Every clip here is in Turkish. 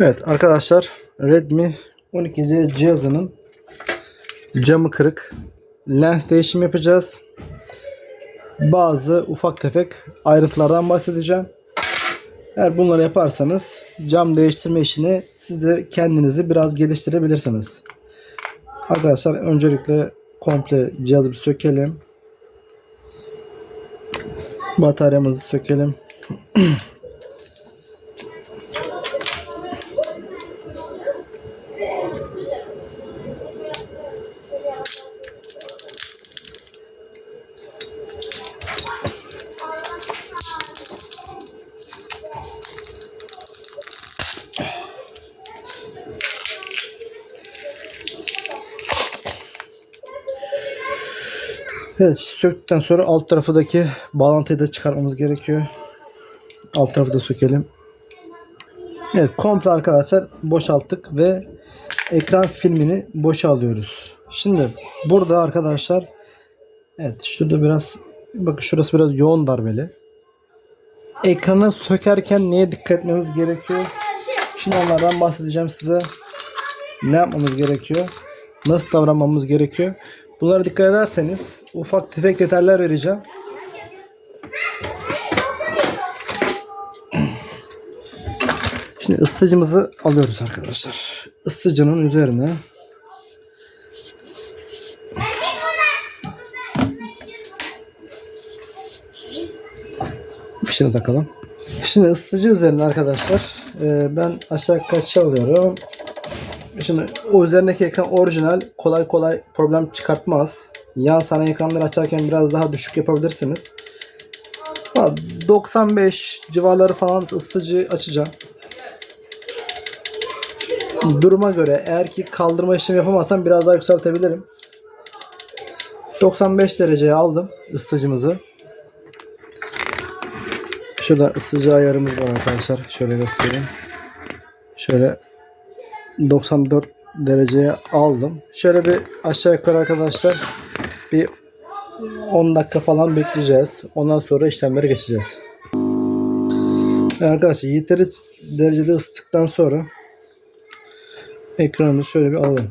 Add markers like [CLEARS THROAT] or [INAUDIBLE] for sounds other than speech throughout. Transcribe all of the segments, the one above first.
Evet arkadaşlar Redmi 12C cihazının camı kırık. Lens değişim yapacağız. Bazı ufak tefek ayrıntılardan bahsedeceğim. Eğer bunları yaparsanız cam değiştirme işini siz de kendinizi biraz geliştirebilirsiniz. Arkadaşlar öncelikle komple cihazı bir sökelim. Bataryamızı sökelim. [CLEARS THROAT] Evet söktükten sonra alt tarafındaki bağlantıyı da çıkarmamız gerekiyor. Alt tarafı da sökelim. Evet komple arkadaşlar boşalttık ve ekran filmini boşa alıyoruz. Şimdi burada arkadaşlar evet şurada biraz bakın şurası biraz yoğun darbeli. Ekranı sökerken neye dikkat etmemiz gerekiyor? Şimdi onlardan bahsedeceğim size. Ne yapmamız gerekiyor? Nasıl davranmamız gerekiyor? Bunlara dikkat ederseniz ufak tefek detaylar vereceğim. [CLEARS THROAT] Şimdi ısıtıcımızı alıyoruz arkadaşlar. Isıtıcının üzerine fişini takalım. Şimdi ısıtıcı üzerine arkadaşlar e, ben aşağı kaçı alıyorum. Şimdi o üzerindeki ekran orijinal kolay kolay problem çıkartmaz. Yan sanayi ekranları açarken biraz daha düşük yapabilirsiniz. Valla 95 civarları falan ısıtıcı açacağım. Duruma göre eğer ki kaldırma işlemi yapamazsam biraz daha yükseltebilirim. 95 dereceye aldım ısıtıcımızı. Şurada ısıtıcı ayarımız var arkadaşlar. Şöyle göstereyim. Şöyle 94 dereceye aldım. Şöyle bir aşağı yukarı arkadaşlar bir 10 dakika falan bekleyeceğiz. Ondan sonra işlemlere geçeceğiz. Arkadaşlar yeteri derecede ısıttıktan sonra ekranı şöyle bir alalım.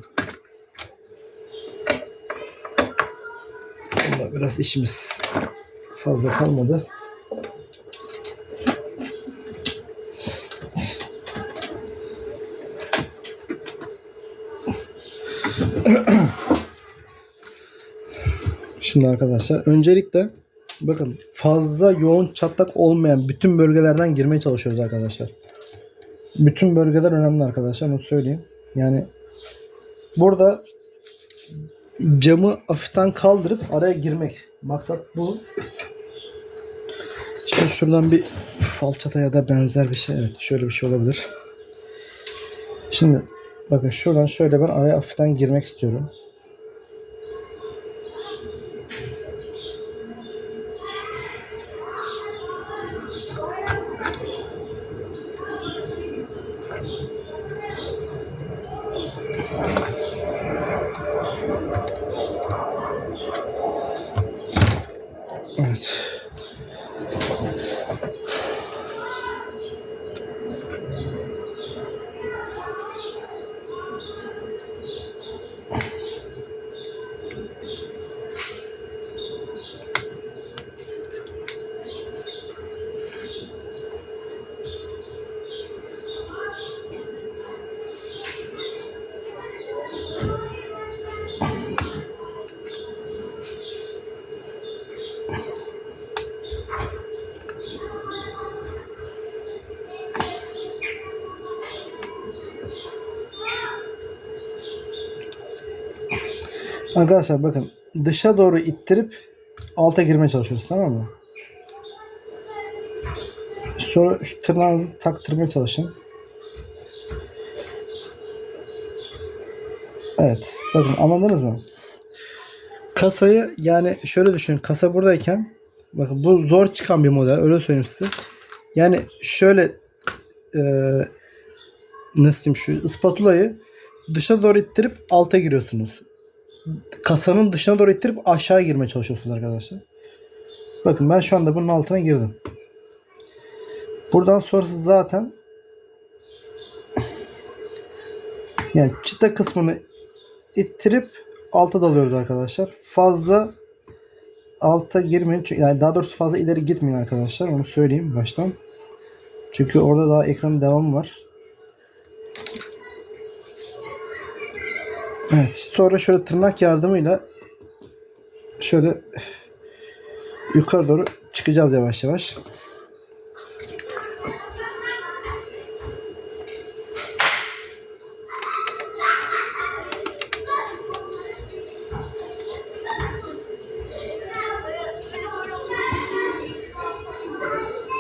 Bunda biraz işimiz fazla kalmadı. Şimdi arkadaşlar öncelikle bakın fazla yoğun çatlak olmayan bütün bölgelerden girmeye çalışıyoruz arkadaşlar. Bütün bölgeler önemli arkadaşlar onu söyleyeyim. Yani burada camı hafiften kaldırıp araya girmek. Maksat bu. Şimdi şuradan bir falçata ya da benzer bir şey. Evet şöyle bir şey olabilir. Şimdi bakın şuradan şöyle ben araya hafiften girmek istiyorum. Arkadaşlar bakın dışa doğru ittirip alta girmeye çalışıyoruz tamam mı? Sonra şu tırnağınızı taktırmaya çalışın. Evet. Bakın anladınız mı? Kasayı yani şöyle düşünün. Kasa buradayken bakın bu zor çıkan bir model. Öyle söyleyeyim size. Yani şöyle e, nasıl diyeyim şu spatulayı dışa doğru ittirip alta giriyorsunuz kasanın dışına doğru ittirip aşağı girmeye çalışıyorsunuz arkadaşlar. Bakın ben şu anda bunun altına girdim. Buradan sonrası zaten Yani çıta kısmını ittirip alta dalıyoruz arkadaşlar. Fazla alta girmeyin. Çünkü- Yani daha doğrusu fazla ileri gitmeyin arkadaşlar. Onu söyleyeyim baştan. Çünkü orada daha ekranın devamı var. Evet. Sonra şöyle tırnak yardımıyla şöyle yukarı doğru çıkacağız yavaş yavaş.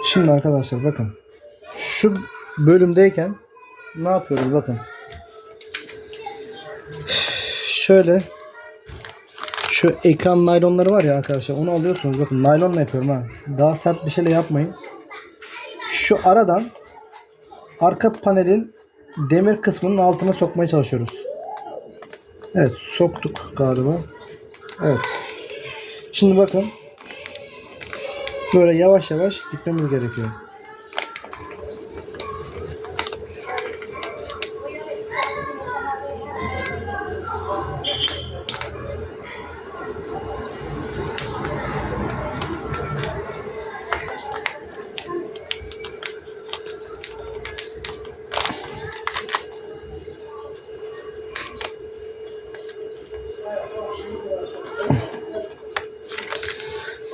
Şimdi arkadaşlar bakın. Şu bölümdeyken ne yapıyoruz bakın. Şöyle şu ekran naylonları var ya arkadaşlar onu alıyorsunuz. Bakın naylonla yapıyorum ha. Daha sert bir şeyle yapmayın. Şu aradan arka panelin demir kısmının altına sokmaya çalışıyoruz. Evet soktuk galiba. Evet. Şimdi bakın Böyle yavaş yavaş gitmemiz gerekiyor.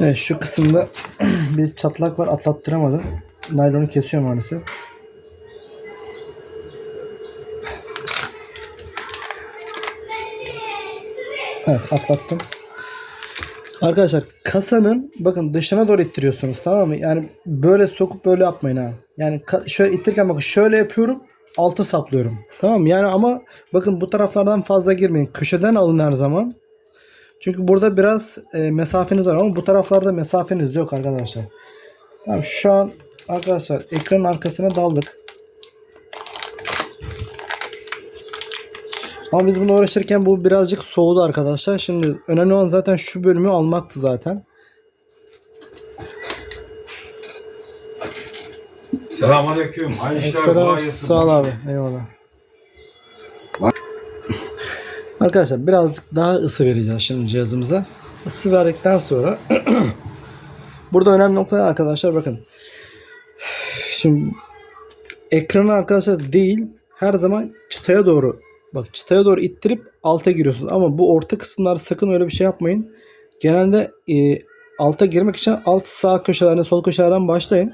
Evet şu kısımda [CLEARS THROAT] bir çatlak var atlattıramadım. Naylonu kesiyor maalesef. Evet atlattım. Arkadaşlar kasanın bakın dışına doğru ittiriyorsunuz tamam mı? Yani böyle sokup böyle yapmayın ha. Yani şöyle ittirirken bakın şöyle yapıyorum altı saplıyorum. Tamam mı? Yani ama bakın bu taraflardan fazla girmeyin. Köşeden alın her zaman. Çünkü burada biraz e, mesafeniz var ama bu taraflarda mesafeniz yok arkadaşlar. Tamam şu an arkadaşlar ekranın arkasına daldık. Ama biz bunu uğraşırken bu birazcık soğudu arkadaşlar. Şimdi önemli olan zaten şu bölümü almaktı zaten. Selamünaleyküm. Hayırlı işler. Ekstra kolay gelsin. sağ ol abi. Eyvallah. Arkadaşlar birazcık daha ısı vereceğiz şimdi cihazımıza. Isı verdikten sonra [CLEARS THROAT] burada önemli noktalar arkadaşlar bakın. Şimdi ekranı arkadaşlar değil her zaman çıtaya doğru bak çıtaya doğru ittirip alta giriyorsunuz. Ama bu orta kısımlar sakın öyle bir şey yapmayın. Genelde e, alta girmek için alt sağ köşelerden sol köşelerden başlayın.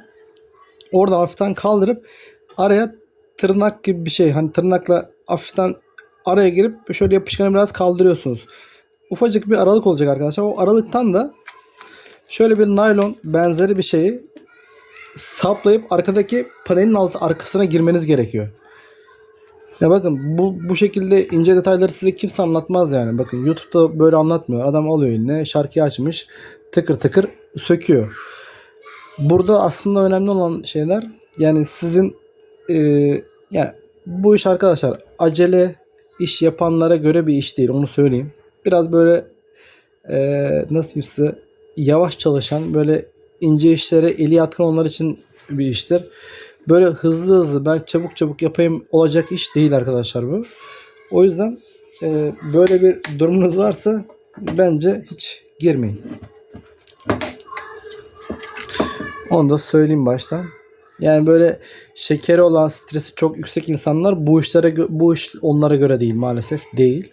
Oradan hafiften kaldırıp araya tırnak gibi bir şey hani tırnakla hafiften araya girip şöyle yapışkanı biraz kaldırıyorsunuz. Ufacık bir aralık olacak arkadaşlar. O aralıktan da şöyle bir naylon benzeri bir şeyi saplayıp arkadaki panelin altı arkasına girmeniz gerekiyor. Ya bakın bu bu şekilde ince detayları size kimse anlatmaz yani. Bakın YouTube'da böyle anlatmıyor. Adam alıyor eline şarkıyı açmış tıkır tıkır söküyor. Burada aslında önemli olan şeyler yani sizin e, yani bu iş arkadaşlar acele iş yapanlara göre bir iş değil onu söyleyeyim. Biraz böyle e, nasıl diyeyim size yavaş çalışan böyle ince işlere eli yatkın onlar için bir iştir. Böyle hızlı hızlı ben çabuk çabuk yapayım olacak iş değil arkadaşlar bu. O yüzden e, böyle bir durumunuz varsa bence hiç girmeyin. Onu da söyleyeyim baştan. Yani böyle şekeri olan stresi çok yüksek insanlar bu işlere bu iş onlara göre değil maalesef değil.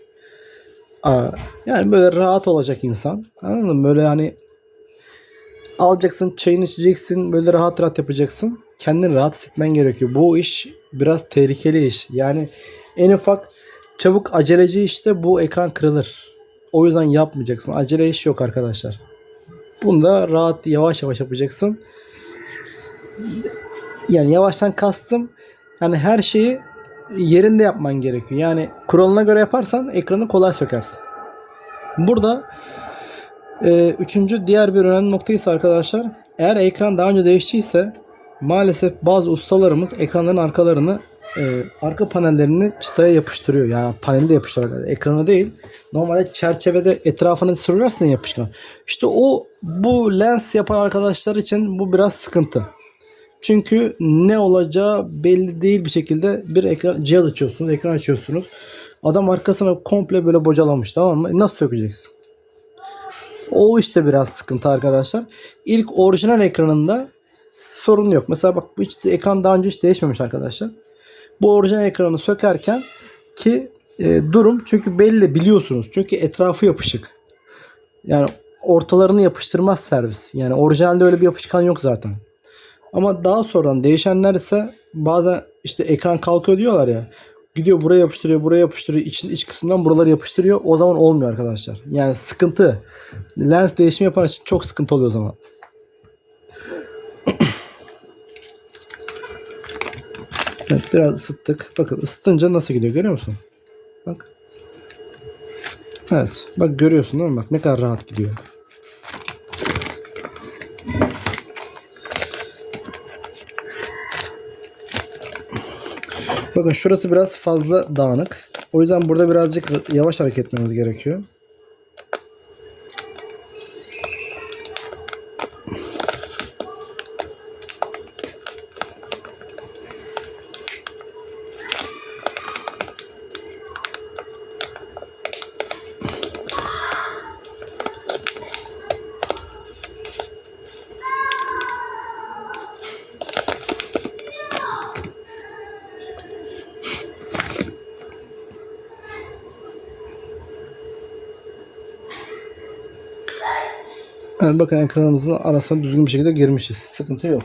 Yani böyle rahat olacak insan. Anladın mı? Böyle hani alacaksın, çayını içeceksin, böyle rahat rahat yapacaksın. Kendini rahat hissetmen gerekiyor. Bu iş biraz tehlikeli iş. Yani en ufak çabuk aceleci işte bu ekran kırılır. O yüzden yapmayacaksın. Acele iş yok arkadaşlar. Bunu da rahat yavaş yavaş yapacaksın. Yani yavaştan kastım yani her şeyi yerinde yapman gerekiyor. Yani kuralına göre yaparsan ekranı kolay sökersin. Burada e, üçüncü diğer bir önemli nokta ise arkadaşlar eğer ekran daha önce değiştiyse maalesef bazı ustalarımız ekranların arkalarını e, arka panellerini çıtaya yapıştırıyor. Yani paneli de yapıştırıyor. Ekranı değil. Normalde çerçevede etrafını sürersin yapışkan. İşte o bu lens yapan arkadaşlar için bu biraz sıkıntı. Çünkü ne olacağı belli değil bir şekilde bir ekran cihaz açıyorsunuz, ekran açıyorsunuz. Adam arkasına komple böyle bocalamış tamam mı? Nasıl sökeceksin? O işte biraz sıkıntı arkadaşlar. İlk orijinal ekranında sorun yok. Mesela bak bu hiç ekran daha önce hiç değişmemiş arkadaşlar. Bu orijinal ekranı sökerken ki e, durum çünkü belli biliyorsunuz. Çünkü etrafı yapışık. Yani ortalarını yapıştırmaz servis. Yani orijinalde öyle bir yapışkan yok zaten. Ama daha sonradan değişenler ise bazen işte ekran kalkıyor diyorlar ya. Gidiyor buraya yapıştırıyor, buraya yapıştırıyor. İç, iç kısmından buraları yapıştırıyor. O zaman olmuyor arkadaşlar. Yani sıkıntı. Lens değişimi yapan için çok sıkıntı oluyor o zaman. [CLEARS THROAT] Evet, biraz ısıttık. Bakın ısıtınca nasıl gidiyor görüyor musun? Bak. Evet. Bak görüyorsun değil mi? Bak ne kadar rahat gidiyor. Bakın şurası biraz fazla dağınık. O yüzden burada birazcık yavaş hareket etmemiz gerekiyor. Bakın ekranımızın arasına düzgün bir şekilde girmişiz. Sıkıntı yok.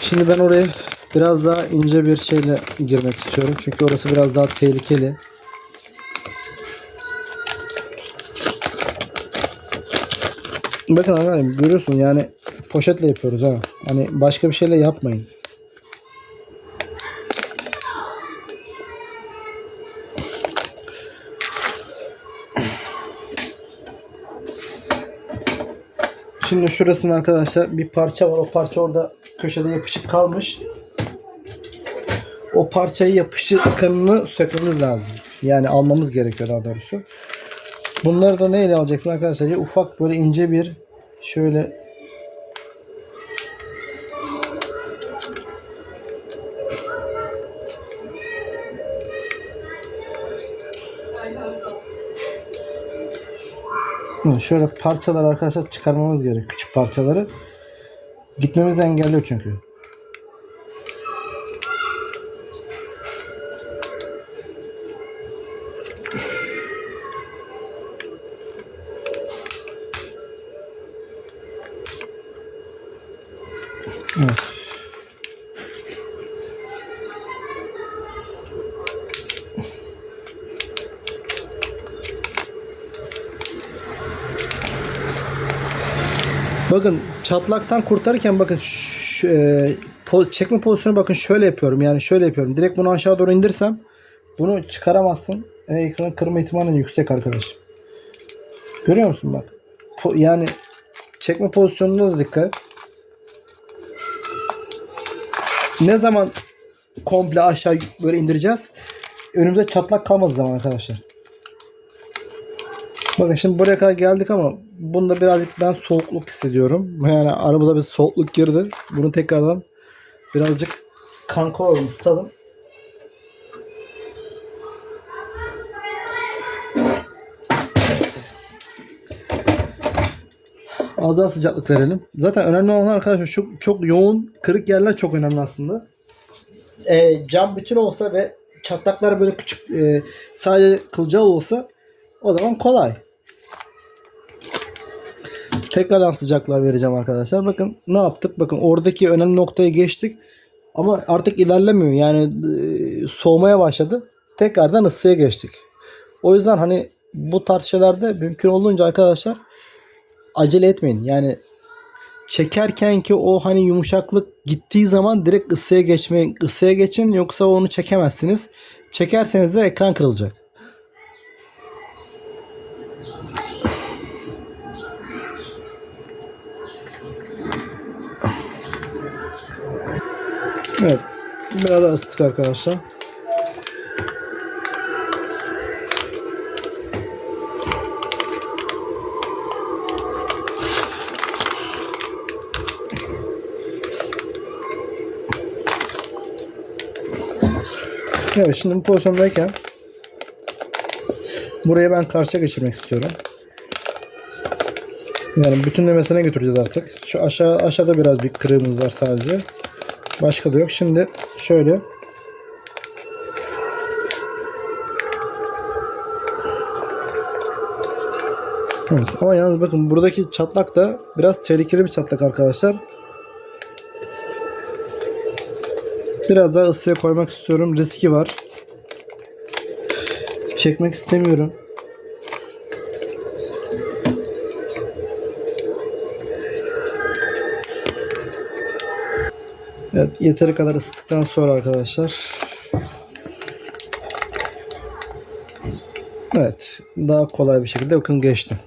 Şimdi ben oraya biraz daha ince bir şeyle girmek istiyorum. Çünkü orası biraz daha tehlikeli. Bakın arkadaşlar görüyorsun yani poşetle yapıyoruz ha. Hani başka bir şeyle yapmayın. Şimdi şurasında arkadaşlar bir parça var. O parça orada köşede yapışık kalmış. O parçayı yapışkanını sökmemiz lazım. Yani almamız gerekiyor daha doğrusu. Bunları da neyle alacaksın arkadaşlar? Ufak böyle ince bir şöyle Hı, Şöyle parçalar arkadaşlar çıkarmamız gerek. Küçük parçaları. Gitmemizi engelliyor çünkü. Çatlaktan kurtarırken bakın şu, e, çekme pozisyonu bakın şöyle yapıyorum. Yani şöyle yapıyorum. Direkt bunu aşağı doğru indirsem bunu çıkaramazsın. E, ekranı kırma ihtimali yüksek arkadaş. Görüyor musun bak. Po- yani çekme pozisyonuna da dikkat. Ne zaman komple aşağı böyle indireceğiz? Önümüzde çatlak kalmadığı zaman arkadaşlar. Bakın şimdi buraya kadar geldik ama bunda birazcık ben soğukluk hissediyorum. Yani aramıza bir soğukluk girdi. Bunu tekrardan birazcık kanka olalım, ısıtalım. Az daha sıcaklık verelim. Zaten önemli olan arkadaşlar şu çok yoğun kırık yerler çok önemli aslında. Ee, cam bütün olsa ve çatlaklar böyle küçük e, sadece kılcal olsa o zaman kolay. Tekrardan sıcaklığa vereceğim arkadaşlar. Bakın ne yaptık? Bakın oradaki önemli noktaya geçtik. Ama artık ilerlemiyor. Yani e, soğumaya başladı. Tekrardan ısıya geçtik. O yüzden hani bu tarz şeylerde mümkün olduğunca arkadaşlar acele etmeyin. Yani çekerken ki o hani yumuşaklık gittiği zaman direkt ısıya geçmeyin. Isıya geçin yoksa onu çekemezsiniz. Çekerseniz de ekran kırılacak. Evet. Biraz daha ısıttık arkadaşlar. Evet şimdi bu pozisyondayken burayı ben karşıya geçirmek istiyorum. Yani bütünlemesine götüreceğiz artık. Şu aşağı aşağıda biraz bir kırığımız var sadece. Başka da yok. Şimdi şöyle Evet, ama yalnız bakın buradaki çatlak da biraz tehlikeli bir çatlak arkadaşlar. Biraz daha ısıya koymak istiyorum. Riski var. Çekmek istemiyorum. Evet, yeteri kadar ısıttıktan sonra arkadaşlar. Evet, daha kolay bir şekilde bakın geçtim.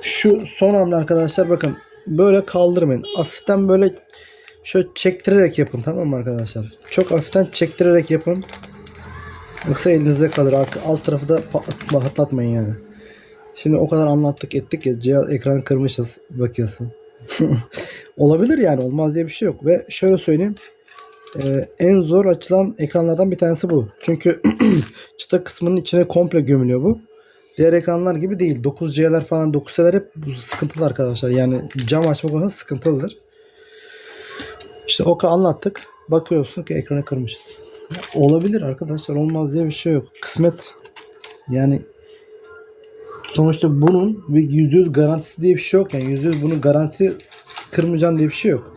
Şu son hamle arkadaşlar bakın böyle kaldırmayın. Hafiften böyle şöyle çektirerek yapın tamam mı arkadaşlar? Çok hafiften çektirerek yapın. Yoksa elinizde kalır. Alt tarafı da pat- patlatmayın yani. Şimdi o kadar anlattık ettik ya cihaz ekran kırmışız bakıyorsun. [LAUGHS] Olabilir yani olmaz diye bir şey yok. Ve şöyle söyleyeyim. Ee, en zor açılan ekranlardan bir tanesi bu. Çünkü [CLEARS THROAT] çıta kısmının içine komple gömülüyor bu. Diğer ekranlar gibi değil. 9C'ler falan 9C'ler hep sıkıntılı arkadaşlar. Yani cam açmak konusunda sıkıntılıdır. İşte o kadar anlattık. Bakıyorsun ki ekranı kırmışız. Olabilir arkadaşlar. Olmaz diye bir şey yok. Kısmet. Yani sonuçta bunun bir %100 garantisi diye bir şey yok. Yani %100 bunun garanti kırmayacağım diye bir şey yok.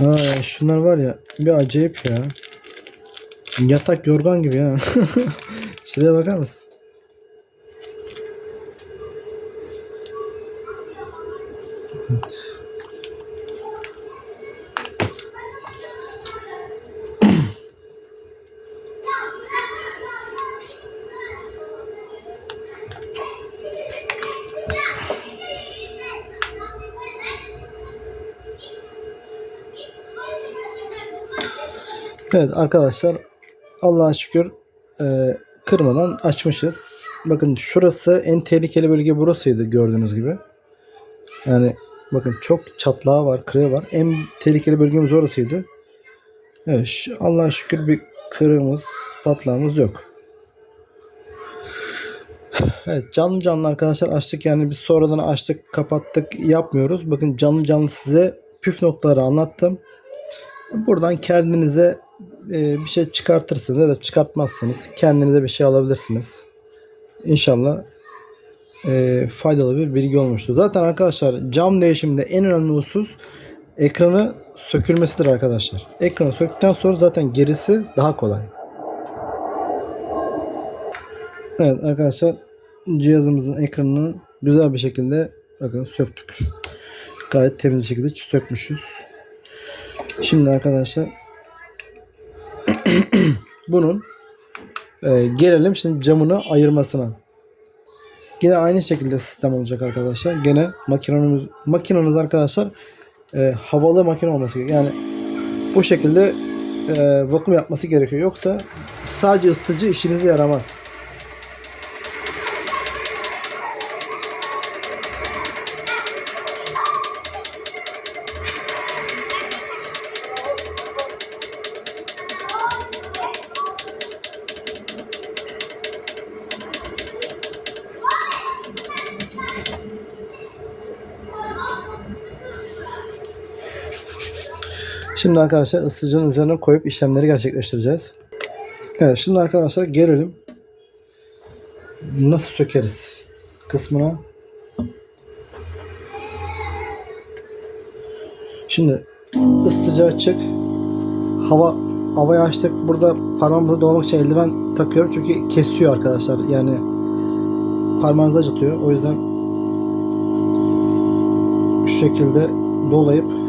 Ha, şunlar var ya bir acayip ya. Yatak yorgan gibi ya. [LAUGHS] Şuraya bakar mısın? Evet arkadaşlar Allah'a şükür e, kırmadan açmışız. Bakın şurası en tehlikeli bölge burasıydı gördüğünüz gibi. Yani bakın çok çatlağı var, kırığı var. En tehlikeli bölgemiz orasıydı. Evet Allah'a şükür bir kırığımız, patlağımız yok. Evet canlı canlı arkadaşlar açtık yani biz sonradan açtık kapattık yapmıyoruz. Bakın canlı canlı size püf noktaları anlattım. Buradan kendinize e, bir şey çıkartırsınız ya da çıkartmazsınız. Kendinize bir şey alabilirsiniz. İnşallah e, faydalı bir bilgi olmuştur. Zaten arkadaşlar cam değişiminde en önemli husus ekranı sökülmesidir arkadaşlar. Ekranı söktükten sonra zaten gerisi daha kolay. Evet arkadaşlar cihazımızın ekranını güzel bir şekilde bakın söktük. Gayet temiz bir şekilde sökmüşüz. Şimdi arkadaşlar [CLEARS THROAT] bunun e, gelelim şimdi camını ayırmasına. Yine aynı şekilde sistem olacak arkadaşlar. Gene makineniz makineniz arkadaşlar e, havalı makine olması gerekiyor. Yani bu şekilde e, vakum yapması gerekiyor. Yoksa sadece ısıtıcı işinize yaramaz. Şimdi arkadaşlar ısıtıcının üzerine koyup işlemleri gerçekleştireceğiz. Evet şimdi arkadaşlar gelelim. Nasıl sökeriz kısmına. Şimdi ısıtıcı açık. Hava havayı açtık. Burada parmağımızı dolamak için eldiven takıyorum. Çünkü kesiyor arkadaşlar. Yani parmağınızı acıtıyor. O yüzden şekilde dolayıp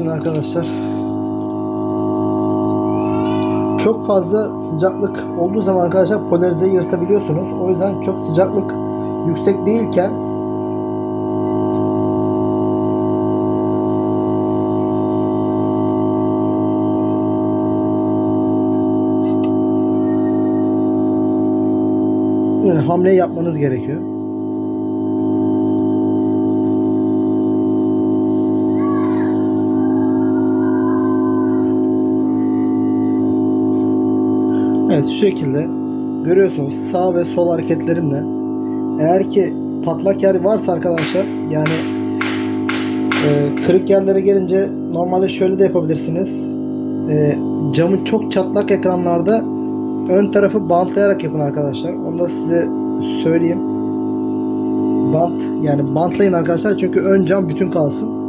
şimdi arkadaşlar çok fazla sıcaklık olduğu zaman arkadaşlar polarizeyi yırtabiliyorsunuz. O yüzden çok sıcaklık yüksek değilken yani hamleyi yapmanız gerekiyor. Evet şu şekilde görüyorsunuz sağ ve sol hareketlerimle eğer ki patlak yer varsa arkadaşlar yani e, kırık yerlere gelince normalde şöyle de yapabilirsiniz. E, camı çok çatlak ekranlarda ön tarafı bantlayarak yapın arkadaşlar. Onu da size söyleyeyim. Bant yani bantlayın arkadaşlar çünkü ön cam bütün kalsın.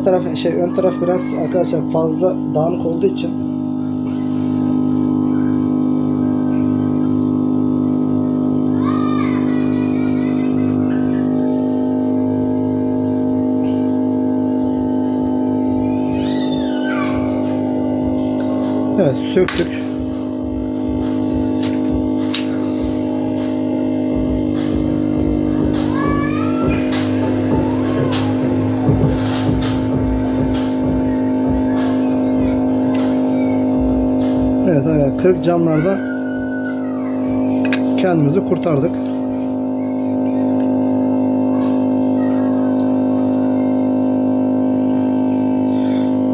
Arka taraf şey ön taraf biraz arkadaşlar fazla dağınık olduğu için Evet söktük. 40 camlarda kendimizi kurtardık.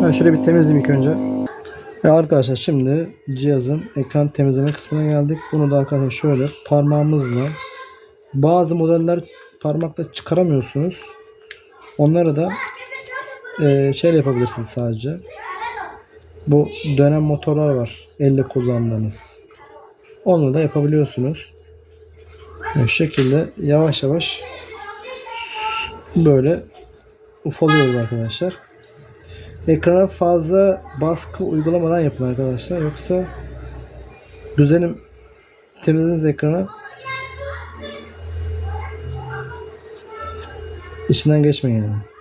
Ben şöyle bir temizleyeyim ilk önce. Ve arkadaşlar şimdi cihazın ekran temizleme kısmına geldik. Bunu da arkadaşlar şöyle parmağımızla bazı modeller parmakla çıkaramıyorsunuz. Onları da eee şeyle yapabilirsiniz sadece. Bu dönem motorlar var. Elle kullandığınız. Onu da yapabiliyorsunuz. Bu şekilde yavaş yavaş böyle ufalıyoruz arkadaşlar. Ekrana fazla baskı uygulamadan yapın arkadaşlar. Yoksa güzelim temizlediğiniz ekrana içinden geçmeyin yani.